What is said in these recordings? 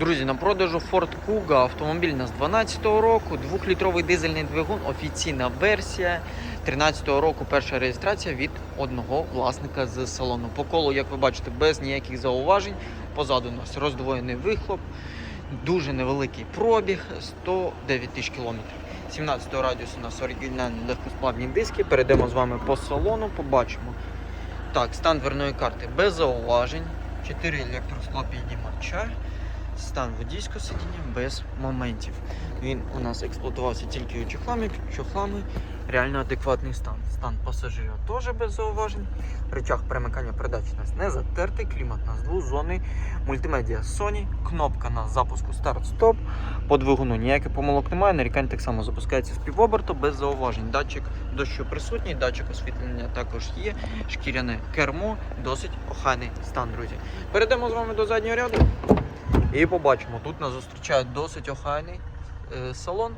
Друзі, на продажу Ford Kuga автомобіль у нас 12-го року, 2-літровий дизельний двигун, офіційна версія. 13-го року перша реєстрація від одного власника з салону. По колу, як ви бачите, без ніяких зауважень. Позаду у нас роздвоєний вихлоп, дуже невеликий пробіг 109 тисяч кілометрів. 17-го радіусу у нас оригінальні легкосплавні диски. Перейдемо з вами по салону, побачимо. Так, стан дверної карти без зауважень. 4 електросклопіднімача. Стан водійського сидіння без моментів. Він у нас експлуатувався тільки чохлами, чохлами. Реально адекватний стан. Стан пасажира теж без зауважень. Рычаг перемикання передач у нас не затертий, клімат у нас двозонний, мультимедіа Sony, кнопка на запуску старт-стоп. По двигуну ніяких помилок немає. Нарікань так само запускається з півоберту без зауважень. Датчик дощу присутній, датчик освітлення також є. Шкіряне кермо, досить охайний стан, друзі. Перейдемо з вами до заднього ряду і побачимо. Тут нас зустрічає досить охайний е, салон,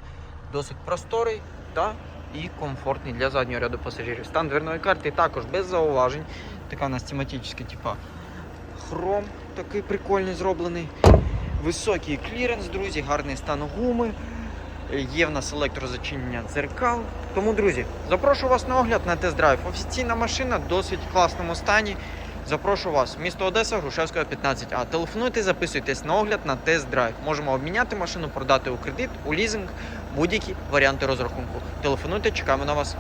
досить просторий та і комфортний для заднього ряду пасажирів. Стан дверної карти також без зауважень. Така у нас тематична, типа хром такий прикольний зроблений. Високий кліренс, друзі, гарний стан гуми. Є в нас електрозачинення дзеркал. Тому, друзі, запрошую вас на огляд на тест-драйв. Офіційна машина в досить класному стані. Запрошую вас, місто Одеса, Грушевського 15А. Телефонуйте, записуйтесь на огляд на тест-драйв. Можемо обміняти машину, продати у кредит, у лізинг, будь-які варіанти розрахунку. Телефонуйте, чекаємо на вас.